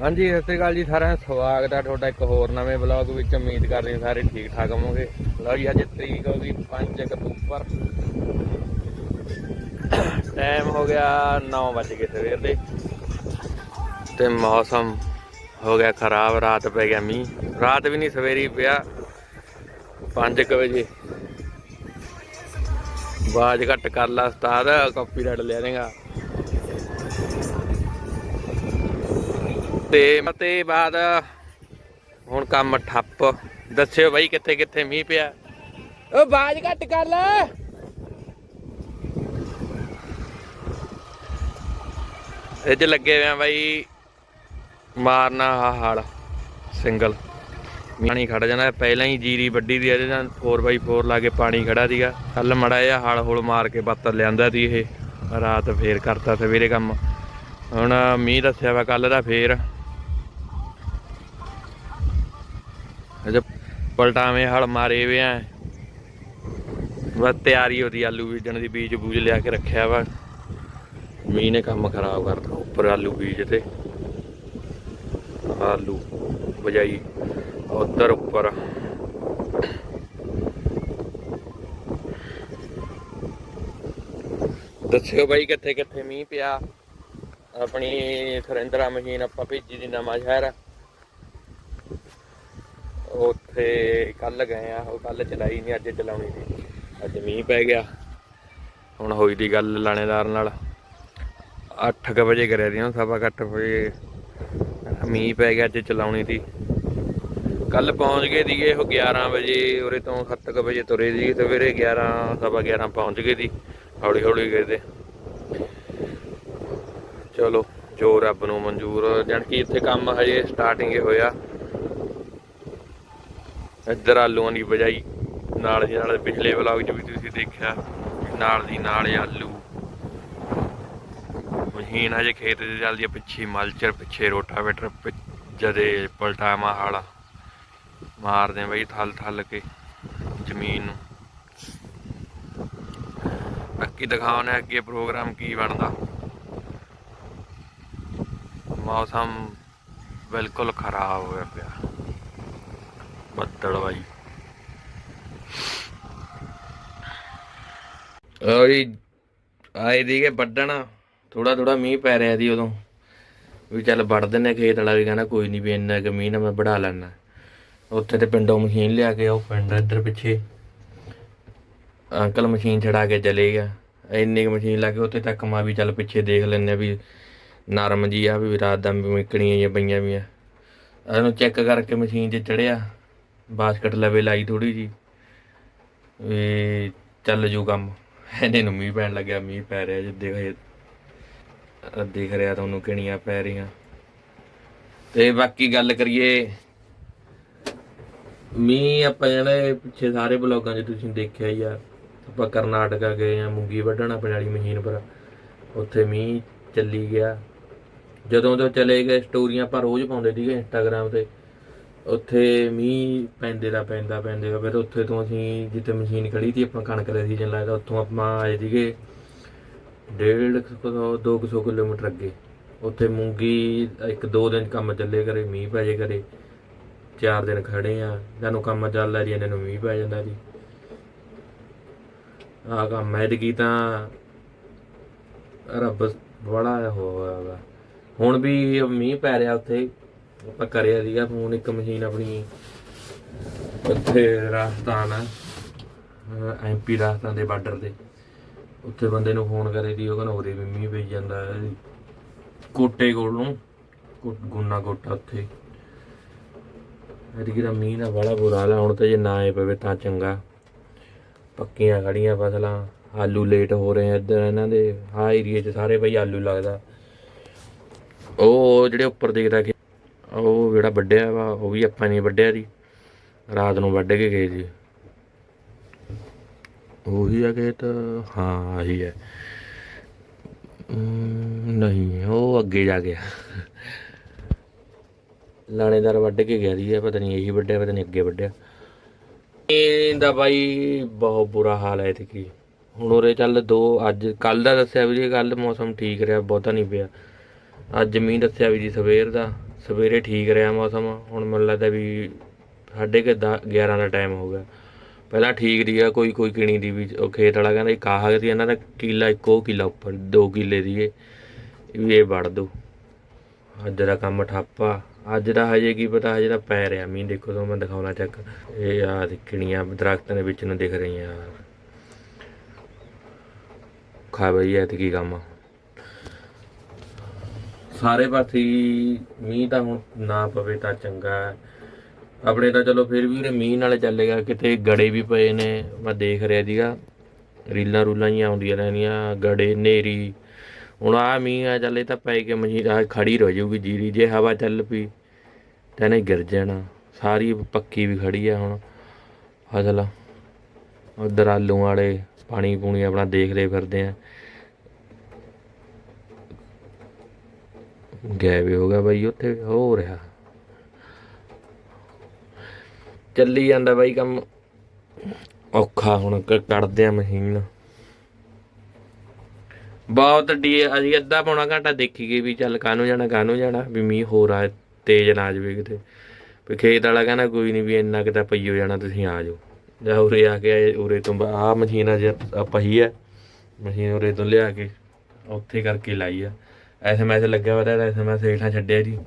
ਹਾਂਜੀ, ਸਤਿ ਸ਼੍ਰੀ ਅਕਾਲ ਜੀ ਸਾਰਿਆਂ ਦਾ। ਸਵਾਗਤ ਹੈ ਤੁਹਾਡਾ ਇੱਕ ਹੋਰ ਨਵੇਂ ਵਲੌਗ ਵਿੱਚ। ਉਮੀਦ ਕਰਦੇ ਹਾਂ ਸਾਰੇ ਠੀਕ ਠਾਕ ਹੋਵੋਗੇ। ਲਓ ਜੀ, ਅੱਜ ਤਰੀਕ ਹੋ ਗਈ 5 ਅਕਤੂਬਰ। ਟਾਈਮ ਹੋ ਗਿਆ 9 ਵਜੇ ਗਏ ਸਵੇਰ ਦੇ। ਤੇ ਮੌਸਮ ਹੋ ਗਿਆ ਖਰਾਬ, ਰਾਤ ਪੈ ਗਿਆ ਮੀਂਹ। ਰਾਤ ਵੀ ਨਹੀਂ, ਸਵੇਰੀ ਪਿਆ। 5 ਵਜੇ। ਬਾਜ ਘੱਟ ਕਰ ਲਾ ਉਸਤਾਦ ਕਾਪੀਰਾਈਟ ਲੈ ਲੇਗਾ ਤੇ ਮਤੇ ਬਾਅਦ ਹੁਣ ਕੰਮ ਠੱਪ। ਦੱਸਿਓ ਬਾਈ ਕਿੱਥੇ ਕਿੱਥੇ ਮੀਂਹ ਪਿਆ? ਓ ਬਾਜ ਘੱਟ ਕਰ ਲੈ। ਇਹ ਚ ਲੱਗੇ ਹੋਏ ਆ ਬਾਈ। ਮਾਰਨਾ ਆਹ ਹਾਲ ਸਿੰਗਲ। ਪਾਣੀ ਖੜ ਜਾਣਾ ਪਹਿਲਾਂ ਹੀ ਜੀਰੀ ਵੱਡੀ ਦੀ ਇਹਦੇ ਨਾਲ 4x4 ਲਾ ਕੇ ਪਾਣੀ ਖੜਾ ਸੀਗਾ। ਕੱਲ ਮੜਾ ਜਿਹਾ ਹਲ ਹੁਲ ਮਾਰ ਕੇ ਬੱਤਰ ਲਿਆਂਦਾ ਸੀ ਇਹ। ਰਾਤ ਫੇਰ ਕਰਤਾ ਸਵੇਰੇ ਕੰਮ। ਹੁਣ ਮੀਂਹ ਦੱਸਿਆ ਵਾ ਕੱਲ ਦਾ ਫੇਰ ਅਜੇ ਪਲਟਾਵੇਂ ਹਲ ਮਾਰੇ ਵੇ ਆ ਬਸ ਤਿਆਰੀ ਉਹਦੀ, ਆਲੂ ਬੀਜਣ ਦੀ ਬੀਜ ਬੂਜ ਲਿਆ ਕੇ ਰੱਖਿਆ ਵਾ। ਮੀਂਹ ਨੇ ਕੰਮ ਖਰਾਬ ਕਰਤਾ, ਉੱਪਰ ਆਲੂ ਬੀਜ ਤੇ ਆਲੂ ਬਜਾਈ, ਉਧਰ ਉੱਪਰ। ਦੱਸਿਓ ਬਾਈ ਕਿੱਥੇ ਕਿੱਥੇ ਮੀਂਹ ਪਿਆ? ਆਪਣੀ ਸੁਰਿੰਦਰਾ ਮਸ਼ੀਨ ਆਪਾਂ ਭੇਜੀ ਦੀ ਨਵਾਂ ਸ਼ਹਿਰ ਉੱਥੇ ਕੱਲ ਗਏ ਆ, ਉਹ ਕੱਲ ਚਲਾਈ ਨਹੀਂ ਅੱਜ ਚਲਾਉਣੀ ਸੀ। ਅੱਜ ਮੀਂਹ ਪੈ ਗਿਆ। ਹੁਣ ਹੋਈ ਦੀ ਗੱਲ ਲਾਣੇਦਾਰ ਨਾਲ। 8:00 ਵਜੇ ਕਰਿਆ ਦੀ ਹੁਣ ਸਵਾ ਘੱਟ ਵਜੇ। ਮੀਂਹ ਪੈ ਗਿਆ, ਅੱਜ ਚਲਾਉਣੀ ਸੀ। ਕੱਲ ਪਹੁੰਚ ਗਏ ਦੀਏ ਉਹ 11 ਵਜੇ, ਉਰੇ ਤੋਂ 7:00 ਵਜੇ ਤੁਰੇ ਸੀ। ਸਵੇਰੇ 11 ਸਵਾ 11 ਪਹੁੰਚ ਗਏ ਦੀ ਹੌਲੀ ਹੌਲੀ ਗਏ ਤੇ। ਚਲੋ, ਜੋ ਰੱਬ ਨੂੰ ਮਨਜ਼ੂਰ, ਜਾਣ ਕਿ ਇੱਥੇ ਕੰਮ ਹਜੇ ਸਟਾਰਟਿੰਗ ਹੀ ਹੋਇਆ। ਇੱਧਰ ਆਲੂਆਂ ਦੀ ਬਜਾਈ, ਨਾਲ ਦੀ ਨਾਲ ਪਿਛਲੇ ਵਲੌਗ 'ਚ ਵੀ ਤੁਸੀਂ ਦੇਖਿਆ, ਨਾਲ ਦੀ ਨਾਲ ਆਲੂ। ਮਸ਼ੀਨ ਹਜੇ ਖੇਤ 'ਚ ਚੱਲਦੀ ਹੈ ਪਿੱਛੇ ਮਲਚਰ, ਪਿੱਛੇ ਰੋਟਾਵੇਟਰ ਜਦੇ ਪਲਟਾ ਮਾਹਲਾ। ਮਾਰਦੇ ਆ ਬਈ ਥਲ ਥਲ ਕੇ ਜ਼ਮੀਨ ਨੂੰ। ਬਾਕੀ ਦਿਖਾਉਣੇ ਅੱਗੇ ਪ੍ਰੋਗਰਾਮ ਕੀ ਬਣਦਾ। ਮੌਸਮ ਬਿਲਕੁਲ ਖਰਾਬ ਹੋਇਆ ਪਿਆ। ਬੱਦਲ ਬਾਈ ਓਏ ਆਏ ਦੀਗੇ ਵੱਢਣ ਥੋੜਾ ਥੋੜਾ ਮੀਂਹ ਪੈ ਰਿਹਾ ਸੀ ਉਦੋਂ। ਵੀ ਚੱਲ ਵੱਢ ਦਿੰਨੇ ਖੇਤ ਵਾਲਾ ਵੀ, ਕਹਿੰਦਾ ਕੋਈ ਨਹੀਂ ਵੀ ਇੰਨਾ ਕੁ ਮੀਂਹ ਨਾ ਮੈਂ ਵੜਾ ਲੈਣਾ ਉੱਥੇ ਤੇ ਪਿੰਡੋਂ ਮਸ਼ੀਨ ਲਿਆ ਕੇ ਉਹ ਪਿੰਡ ਇੱਧਰ ਪਿੱਛੇ। ਅੰਕਲ ਮਸ਼ੀਨ ਛੜਾ ਕੇ ਚਲੇ ਗਿਆ। ਇੰਨੀ ਕੁ ਮਸ਼ੀਨ ਲਾ ਕੇ ਉੱਥੇ ਤੱਕ ਮਾ ਵੀ ਚੱਲ ਪਿੱਛੇ ਦੇਖ ਲੈਂਦੇ ਆ ਵੀ ਨਰਮ ਜੀ ਆ, ਵੀ ਰਾਤ ਦਾ ਮਿਕਣੀਆਂ ਜਿਹੀਆਂ ਪਈਆਂ ਵੀ ਆ ਇਹਨੂੰ ਚੈੱਕ ਕਰਕੇ ਮਸ਼ੀਨ 'ਚ ਚੜਿਆ ਬਾਸਕਟ ਲਵੇ ਲਾਈ ਥੋੜੀ ਜੀ ਵੀ ਚੱਲ ਜੂ ਕੰਮ। ਇਹਨੇ ਨੂੰ ਮੀਂਹ ਪੈਣ ਲੱਗਿਆ, ਮੀਂਹ ਪੈ ਰਿਹਾ ਜੇ ਦੇਖ ਦੇਖ ਰਿਹਾ ਤੁਹਾਨੂੰ ਕਿਣੀਆਂ ਪੈ ਰਹੀਆਂ। ਤੇ ਬਾਕੀ ਗੱਲ ਕਰੀਏ, ਮੀਂਹ ਆਪਾਂ ਜਿਹੜੇ ਪਿੱਛੇ ਸਾਰੇ ਬਲੌਗਾਂ 'ਚ ਤੁਸੀਂ ਦੇਖਿਆ ਹੀ ਆ। ਆਪਾਂ ਕਰਨਾਟਕਾ ਗਏ ਆ, ਮੂੰਗੀ ਵੱਢਣ ਆਪਣੇ ਵਾਲੀ ਮਸ਼ੀਨ ਪਰ। ਉੱਥੇ ਮੀਂਹ ਚੱਲੀ ਗਿਆ। ਜਦੋਂ ਤੋਂ ਚਲੇ ਗਏ, ਸਟੋਰੀਆਂ ਆਪਾਂ ਰੋਜ਼ ਪਾਉਂਦੇ ਸੀਗੇ ਇੰਸਟਾਗ੍ਰam ਤੇ। ਉੱਥੇ ਮੀਂਹ ਪੈਂਦੇ ਦਾ ਪੈਂਦਾ, ਪੈਂਦੇ ਦਾ। ਫਿਰ ਉੱਥੇ ਤੋਂ ਅਸੀਂ ਜਿੱਥੇ ਮਸ਼ੀਨ ਖੜੀ ਸੀ ਆਪਾਂ ਕਣਕ ਦਾ ਸੀਜ਼ਨ ਲਾਇਆ ਉੱਥੋਂ ਆਪਾਂ ਆਏ ਸੀਗੇ ਡੇਢ ਕੁ ਸੌ, ਦੋ ਕੁ ਸੌ ਕਿਲੋਮੀਟਰ ਅੱਗੇ। ਉੱਥੇ ਮੂੰਗੀ ਇੱਕ ਦੋ ਦਿਨ ਕੰਮ ਚੱਲੇ ਕਰੇ, ਮੀਂਹ ਪੈ ਜੇ ਕਰੇ। ਚਾਰ ਦਿਨ ਖੜੇ ਆ ਜਾਨੂੰ ਕੰਮ ਚੱਲਦਾ ਜੀ, ਇਹਨਾਂ ਨੂੰ ਮੀਂਹ ਪੈ ਜਾਂਦਾ ਜੀ। ਆਹ ਕੰਮ ਐਤਕੀ ਤਾਂ ਰੱਬ ਬੜਾ ਹੋਇਆ ਵਾ। ਹੁਣ ਵੀ ਮੀਂਹ ਪੈ ਰਿਹਾ ਉੱਥੇ। ਆਪਾਂ ਕਰਿਆ ਸੀਗਾ ਫੋਨ, ਇੱਕ ਮਸ਼ੀਨ ਆਪਣੀ। ਉੱਥੇ ਰਾਜਸਥਾਨ ਆ ਐਮਪੀ ਰਾਜਸਥਾਨ ਦੇ ਬਾਰਡਰ ਤੇ। ਉੱਥੇ ਬੰਦੇ ਨੂੰ ਫੋਨ ਕਰੇ ਦੀ ਉਹ ਕਹਿੰਦਾ ਉਰੇ ਵੀ ਮੀਂਹ ਪਈ ਜਾਂਦਾ ਕੋਟੇ ਕੋਲ ਨੂੰ ਗੁੰਨਾ ਕੋਟਾ ਉੱਥੇ। ਐਤਕੀ ਦਾ ਮੀਂਹ ਦਾ ਬੜਾ ਬੁਰਾ ਹਾਲ ਹੁਣ ਤੇ ਜੇ ਨਾ ਆਏ ਪਵੇ ਤਾਂ ਚੰਗਾ। ਪੱਕੀਆਂ ਖੜੀਆਂ ਫਸਲਾਂ, ਆਲੂ ਲੇਟ ਹੋ ਰਹੇ ਇੱਧਰ ਇਹਨਾਂ ਦੇ। ਹਾਂ ਏਰੀਏ 'ਚ ਸਾਰੇ ਬਈ ਆਲੂ ਲੱਗਦਾ। ਉਹ ਜਿਹੜੇ ਉੱਪਰ ਦੇਖਦਾ ਕਿ ਉਹ ਜਿਹੜਾ ਵੱਡਿਆ ਵਾ, ਉਹ ਵੀ ਆਪਾਂ ਨਹੀਂ ਵੱਡਿਆ ਦੀ ਰਾਤ ਨੂੰ ਵੱਢ ਕੇ ਗਏ ਜੀ। ਉਹੀ ਆ ਕਿ ਹਾਂ, ਆਹੀ ਹੈ ਨਹੀਂ, ਉਹ ਅੱਗੇ ਜਾ ਗਿਆ ਲਾਣੇਦਾਰ ਵੱਢ ਕੇ ਗਿਆ ਸੀ ਪਤਾ ਨਹੀਂ ਇਹੀ ਵੱਡਿਆ ਪਤਾ ਨਹੀਂ ਅੱਗੇ ਵੱਡਿਆ ਇਹਦਾ ਬਾਈ ਬਹੁਤ ਬੁਰਾ ਹਾਲ ਹੈ ਤੇ ਕੀ। ਹੁਣ ਉਰੇ ਚੱਲ ਦੋ, ਅੱਜ, ਕੱਲ ਦਾ ਦੱਸਿਆ ਵੀ ਜੀ, ਕੱਲ ਮੌਸਮ ਠੀਕ ਰਿਹਾ, ਬਹੁਤਾ ਨਹੀਂ ਪਿਆ। ਅੱਜ ਮੀਂਹ ਦੱਸਿਆ ਵੀ ਜੀ ਸਵੇਰ ਦਾ। ਸਵੇਰੇ ਠੀਕ ਰਿਹਾ ਮੌਸਮ, ਹੁਣ ਮੈਨੂੰ ਲੱਗਦਾ ਵੀ ਸਾਢੇ ਕੁ ਦਸ 11 ਦਾ ਟਾਈਮ ਹੋ ਗਿਆ। ਪਹਿਲਾਂ ਠੀਕ ਰਿਹਾ ਕੋਈ ਕੋਈ ਕਿਣੀ ਦੀ ਵੀ, ਉਹ ਖੇਤ ਵਾਲਾ ਕਹਿੰਦਾ ਕਾਹ ਦੀ ਇਹਨਾਂ ਦਾ ਕਿੱਲਾ ਇੱਕੋ ਕਿੱਲਾ ਉੱਪਰ, ਦੋ ਕਿੱਲੇ ਦੀ ਇਹ ਵੀ ਇਹ ਵੜ ਦੋ। ਅੱਜ ਦਾ ਕੰਮ ਠੱਪਾ। ਅੱਜ ਦਾ ਹਜੇ ਕੀ ਪਤਾ, ਹਜੇ ਤਾਂ ਪੈ ਰਿਹਾ। ਮੀਂਹ ਦੇਖੋ ਤੁਹਾਨੂੰ ਮੈਂ ਦਿਖਾਉਣਾ ਚੱਕ। ਇਹ ਆ ਕਿਣੀਆਂ ਦਰਖਤਾਂ ਦੇ ਵਿੱਚ ਨੂੰ ਦਿਖ ਰਹੀਆਂ। ਖਾ ਬਈ ਐ ਤੇ ਕੀ ਕੰਮ। ਆ ਸਾਰੇ ਪਾਸੇ ਮੀਂਹ ਤਾਂ ਹੁਣ ਨਾ ਪਵੇ ਤਾਂ ਚੰਗਾ ਹੈ। ਆਪਣੇ ਤਾਂ ਚਲੋ ਫਿਰ ਵੀ ਉਰੇ ਮੀਂਹ ਨਾਲ ਚੱਲੇਗਾ, ਕਿਤੇ ਗੜੇ ਵੀ ਪਏ ਨੇ। ਮੈਂ ਦੇਖ ਰਿਹਾ ਸੀਗਾ, ਰੀਲਾਂ ਰੂਲਾਂ ਹੀ ਆਉਂਦੀਆਂ ਰਹਿੰਦੀਆਂ, ਗੜੇ ਨੇਰੀ ਹੁਣ ਆ ਮੀਂਹ ਆ ਚੱਲੇ ਤਾਂ ਪੈ ਕੇ ਮਸ਼ੀਨ ਆ ਖੜੀ ਰਹਿ ਜਾਊਗੀ ਜੀਰੀ, ਜੇ ਹਵਾ ਚੱਲ ਪਈ ਤਾਂ ਇਹਨੇ ਗਿਰ ਜਾਣਾ। ਸਾਰੀ ਪੱਕੀ ਵੀ ਖੜੀ ਆ ਹੁਣ। ਫਸਲ ਉਧਰ ਆਲੂ ਵਾਲੇ ਪਾਣੀ ਪੂਣੀ ਆਪਣਾ ਦੇਖਦੇ ਫਿਰਦੇ ਆ। ਗਾਇਬ ਹੀ ਹੋ ਗਿਆ ਬਾਈ, ਉੱਥੇ ਹੋ ਰਿਹਾ। ਚੱਲੀ ਜਾਂਦਾ ਬਾਈ ਕੰਮ। ਔਖਾ ਹੁਣ ਕੱਢਦੇ ਆ ਮਸ਼ੀਨ। ਬਹੁਤ ਡੀ, ਅਸੀਂ ਅੱਧਾ ਪੌਣਾ ਘੰਟਾ ਦੇਖੀ ਗਏ ਵੀ ਚੱਲ ਕਾਹਨੂੰ ਜਾਣਾ ਕਾਹਨੂੰ ਜਾਣਾ, ਵੀ ਮੀਂਹ ਹੋ ਰਿਹਾ ਤੇਜ਼ ਨਾ ਜਾਵੇ ਕਿਤੇ। ਵੀ ਖੇਤ ਵਾਲਾ ਕਹਿੰਦਾ ਕੋਈ ਨਹੀਂ ਵੀ ਇੰਨਾ ਕਿਤਾ ਪਈ ਜਾਣਾ, ਤੁਸੀਂ ਆ ਜਾਓ। ਜਾਂ ਉਰੇ ਆ ਕੇ, ਉਰੇ ਤੋਂ ਆ ਮਸ਼ੀਨ ਅਜੇ ਜੇ ਪਹੀ ਹੈ ਮਸ਼ੀਨ ਉਰੇ ਤੋਂ ਲਿਆ ਕੇ, ਉੱਥੇ ਕਰਕੇ ਲਾਈ ਆ। ਐਸਐਮਐਸ ਲੱਗਿਆ ਹੋਇਆ ਤਾਂ ਐਸਐਮਐਸ ਹੇਠਾਂ ਛੱਡਿਆ ਜੀ।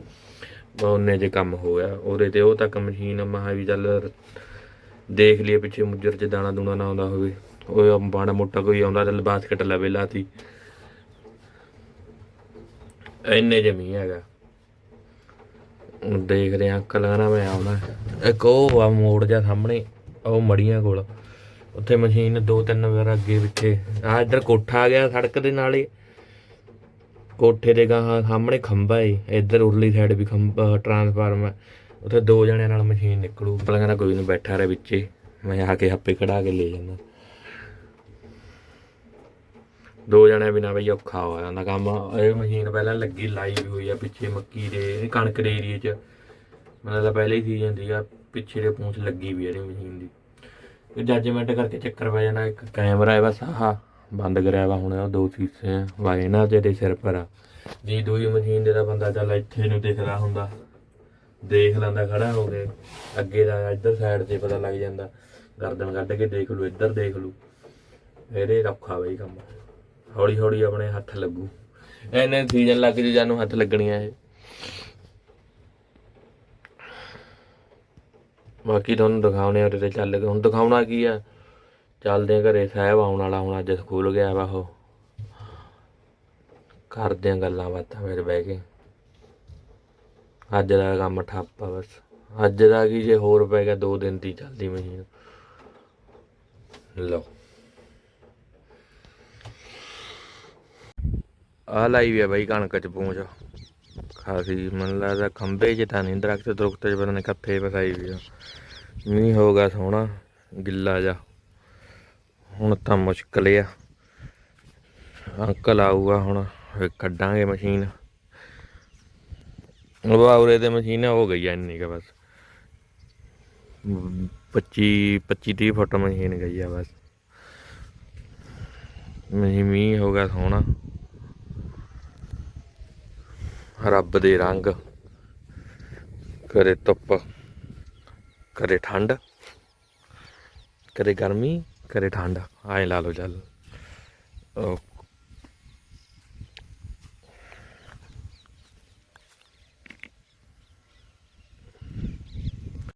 ਉਹਨੇ ਜੇ ਕੰਮ ਹੋ ਗਿਆ। ਉਰੇ ਤੇ ਉਹ ਤੱਕ ਮਸ਼ੀਨ ਮਹਾ ਵੀ ਚੱਲ ਦੇਖ ਲਈਏ ਪਿੱਛੇ ਮੁੱਜਰ ਚ ਦਾਣਾ ਦੂਣਾ ਨਾ ਆਉਂਦਾ ਹੋਵੇ। ਉਹ ਮਾੜਾ ਮੋਟਾ ਕੋਈ ਆਉਂਦਾ ਚੱਲ ਬਾਸਕਟ ਲਵੇ ਲਾਤੀ। ਇੰਨੇ ਜਮੀ ਹੈਗਾ। ਹੁਣ ਦੇਖਦੇ ਆ ਕਲਰਾਂ ਮੈਂ ਆਉਣਾ। ਇੱਕ ਉਹ ਆ ਮੋੜ ਜਾ ਸਾਹਮਣੇ, ਉਹ ਮੜੀਆਂ ਕੋਲ। ਉੱਥੇ ਮਸ਼ੀਨ ਦੋ ਤਿੰਨ ਵਾਰ ਅੱਗੇ ਪਿੱਛੇ। ਆ ਇੱਧਰ ਕੋਠਾ ਆ ਗਿਆ ਸੜਕ ਦੇ ਨਾਲੇ। ਕੋਠੇ ਦੇ ਗਾਹਾਂ ਸਾਹਮਣੇ ਖੰਭਾ ਏ, ਇੱਧਰ ਉਰਲੀ ਸਾਈਡ ਵੀ ਖੰਭਾ ਟਰਾਂਸਫਾਰਮ ਹੈ ਉੱਥੇ ਦੋ ਜਣਿਆਂ ਨਾਲ ਮਸ਼ੀਨ ਨਿਕਲੂ। ਪਹਿਲਾਂ ਕਹਿੰਦਾ ਕੋਈ ਨਹੀਂ ਬੈਠਾ ਰਹੇ ਵਿੱਚੇ, ਮੈਂ ਆ ਕੇ ਹੱਪੇ ਕਢਾ ਕੇ ਲੈ ਜਾਂਦਾ। ਦੋ ਜਣੇ ਬਿਨਾ ਬਈ ਔਖਾ ਹੋ ਜਾਂਦਾ ਕੰਮ। ਇਹ ਮਸ਼ੀਨ ਪਹਿਲਾਂ ਲੱਗੀ ਲਾਈ ਵੀ ਹੋਈ ਆ ਪਿੱਛੇ ਮੱਕੀ ਦੇ ਕਣਕ ਦੇ ਏਰੀਏ 'ਚ। ਮੈਨੂੰ ਤਾਂ ਪਹਿਲੇ ਹੀ ਸੀ ਜਾਂਦੀ ਆ ਪਿੱਛੇ ਦੇ ਪੂੰਛ ਲੱਗੀ ਵੀ ਆ ਇਹਦੀ ਮਸ਼ੀਨ ਦੀ। ਜੱਜਮੈਂਟ ਕਰਕੇ ਚੱਕਰ ਪੈ ਜਾਣਾ ਇੱਕ। ਕੈਮਰਾ ਹੈ ਬਸ, ਆਹ। ਬੰਦ ਕਰਿਆ ਵਾ, ਹੁਣ ਦੋ ਸੀਸੇ ਆ। ਵਾਏ ਨਾ ਜਿਹਦੇ ਸਿਰ ਪਰ ਜੀ, ਦੂਈ ਮਸ਼ੀਨ ਦੇ ਦਾ ਬੰਦਾ ਚੱਲ ਇੱਥੇ ਨੂੰ ਦਿਖਦਾ ਹੁੰਦਾ। ਦੇਖ ਲੈਂਦਾ, ਖੜਾ ਹੋ ਕੇ। ਅੱਗੇ ਦਾ, ਇੱਧਰ ਸਾਈਡ ਤੇ ਪਤਾ ਲੱਗ ਜਾਂਦਾ। ਗਰਦਨ ਕੱਢ ਕੇ ਦੇਖ ਲੂ, ਇੱਧਰ ਦੇਖ ਲੂ। ਇਹਦੇ ਔਖਾ ਬਈ ਕੰਮ। ਹੌਲੀ ਹੌਲੀ ਆਪਣੇ ਹੱਥ ਲੱਗੂ। ਐਨੇ ਸੀਜ਼ਨ ਲੱਗ ਜੂ, ਜਾਨੂੰ ਹੱਥ ਲੱਗਣੀਆਂ ਇਹ। ਬਾਕੀ ਤੁਹਾਨੂੰ ਦਿਖਾਉਣੇ ਆ ਉਹਦੇ ਤੇ ਚੱਲ ਕੇ। ਹੁਣ ਦਿਖਾਉਣਾ ਕੀ ਆ? ਚੱਲਦੇ ਆ ਘਰੇ, ਸਾਹਿਬ ਆਉਣ ਵਾਲਾ, ਹੁਣ ਅੱਜ ਸਕੂਲ ਗਿਆ ਵਾ ਉਹ। ਕਰਦੇ ਆ ਗੱਲਾਂ ਬਾਤਾਂ ਫਿਰ ਬਹਿ ਕੇ। ਅੱਜ ਦਾ ਕੰਮ ਠੱਪ ਆ ਬਸ। ਅੱਜ ਦਾ ਕੀ ਜੇ ਹੋਰ ਪੈ ਗਿਆ, ਦੋ ਦਿਨ ਦੀ ਚੱਲਦੀ ਮਸ਼ੀਨ। ਲਓ। ਆ ਲਾਈ ਵੀ ਆ ਬਾਈ ਕਣਕ ਚ ਪੂੰਛ। ਖਾਸੀ ਮਨ ਲੱਗਦਾ ਖੰਬੇ ਚ ਤਾਂ ਨਹੀਂ ਦਰਖਤ ਦਰਖਤ ਚ, ਪਤਾ ਨਹੀਂ ਕੱਥੇ ਫਸਾਈ ਵੀ ਆ। ਮੀਂਹ ਹੋਗਾ ਸੋਹਣਾ, ਗਿੱਲਾ ਜਾ ਹੁਣ ਤਾਂ ਮੁਸ਼ਕਲ ਆ। ਅੰਕਲ ਆਊਗਾ ਹੁਣ, ਫਿਰ ਕੱਢਾਂਗੇ ਮਸ਼ੀਨ। ਉਹ ਆਉਰੇ ਤੇ ਮਸ਼ੀਨ ਹੋ ਗਈ ਐ ਇੰਨੀ ਕਾ ਬਸ। 25 25 30 ਫੁੱਟ ਮਸ਼ੀਨ ਗਈ ਆ ਬਸ। ਮੀਂਹ ਹੋ ਗਿਆ ਸੋਹਣਾ। ਰੱਬ ਦੇ ਰੰਗ। ਕਰੇ ਧੁੱਪ, ਕਰੇ ਠੰਡ, ਕਰੇ ਗਰਮੀ। ਕਰੇ ਠੰਡ ਆਏ ਲਾ ਲਓ ਚੱਲ। ਓਕੇ।